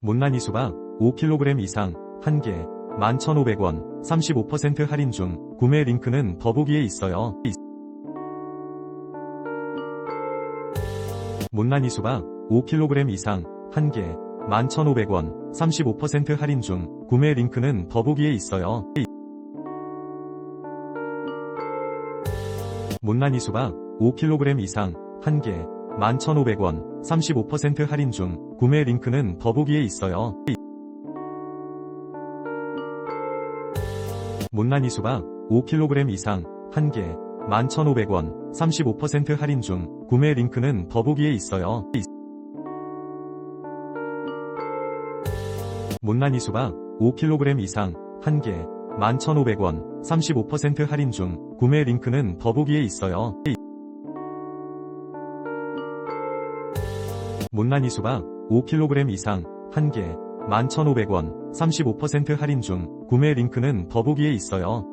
못난이 수박 5kg 이상 1개 11,500원 35% 할인 중 구매 링크는 더보기에 있어요. 못난이 수박 5kg 이상 1개 11,500원 35% 할인 중 구매 링크는 더보기에 있어요. 못난이 수박 5kg 이상 1개 11,500원 35% 할인 중 구매 링크는 더보기에 있어요. 못난이 수박 5kg 이상 1개 11,500원 35% 할인 중 구매 링크는 더보기에 있어요. 못난이 수박 5kg 이상 1개 11,500원 35% 할인 중 구매 링크는 더보기에 있어요. 못난이 수박 5kg 이상 1개 11,500원 35% 할인 중 구매 링크는 더보기에 있어요.